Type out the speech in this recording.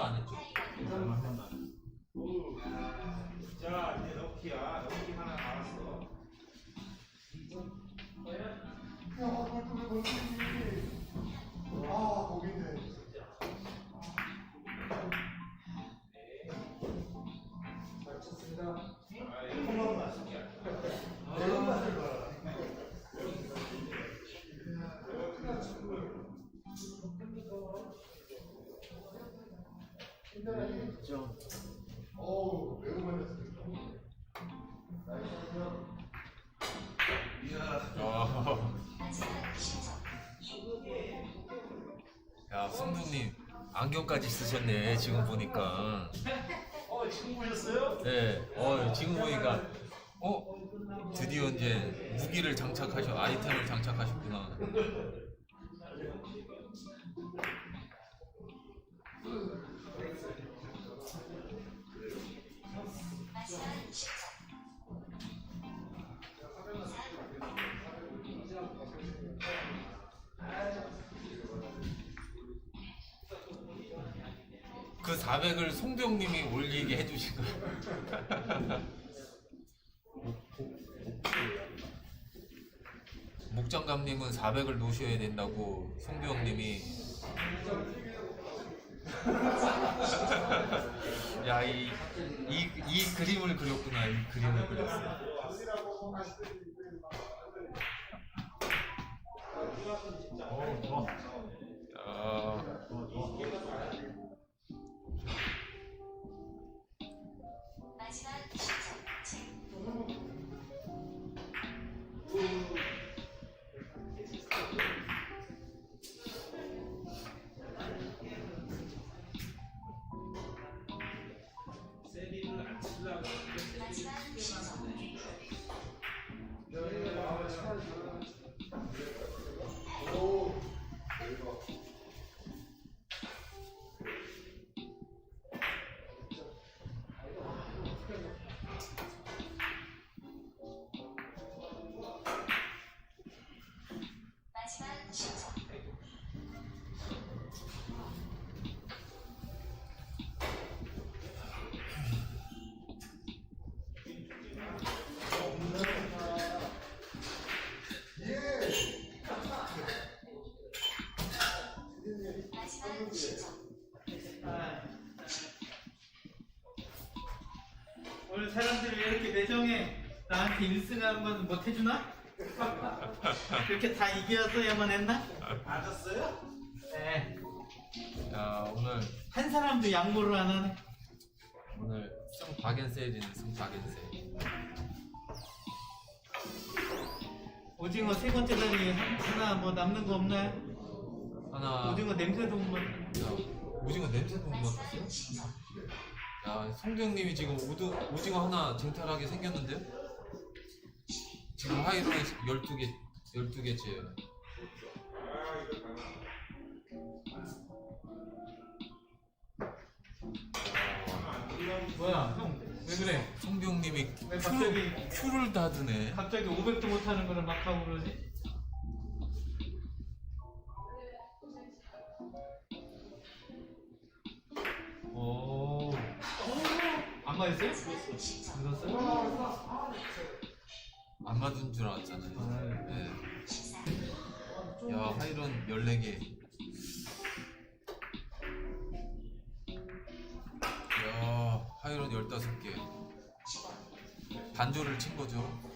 번도 안 했죠. 인사는 한 번도 안 했어. 자, 이제 럭키야. 럭키 하나 나왔어. 아, 거기네. 잘 쳤습니다. 좀 어우 매우 많았어요. 나이스요. 이야. 어. 야, 성두님 안경까지 쓰셨네. 지금 보니까. 어 지금 보셨어요? 네. 어, 지금 보니까 어 드디어 이제 무기를 장착하셔 아이템을 장착하셨구나. 그 400을 송병님이 올리게 해주신 거예요. 목장감님은 400을 놓으셔야 된다고 송병님이 야, 이, 이, 이 그림을 그렸구나, 이 그림을 그렸어. 어 좋아. 아, 세리를 안 오늘 사람들이 왜 이렇게 매정해 나한테 1승하는 건못 해주나? 그렇게 다 이겨서야만 했나? 맞았어요? 네. 야, 오늘, 한 사람도 양보를 안 하네. 오늘 승 박앤세일이네, 승 박앤세일. 오징어 세 번째 다리 하나 뭐 남는 거 없나요? 하나. 오징어 냄새도 못 맡. 야, 오징어 냄새도 못 맡았어요? 야, 송병님이 지금 오드, 오징어 하나 쟁탈하게 생겼는데요? 지금 하이로에 12개, 12개째예요. 뭐야 형 왜 그래? 왜 갑자기- 큐를 다 드네. 갑자기 500도 못하는 거를 막 하고 그러지? 안 맞았어요? 죽었어요? 안 맞은 줄 알았잖아요. 네. 야, 하이런 14개. 야, 하이런 15개. 반조를 친 거죠.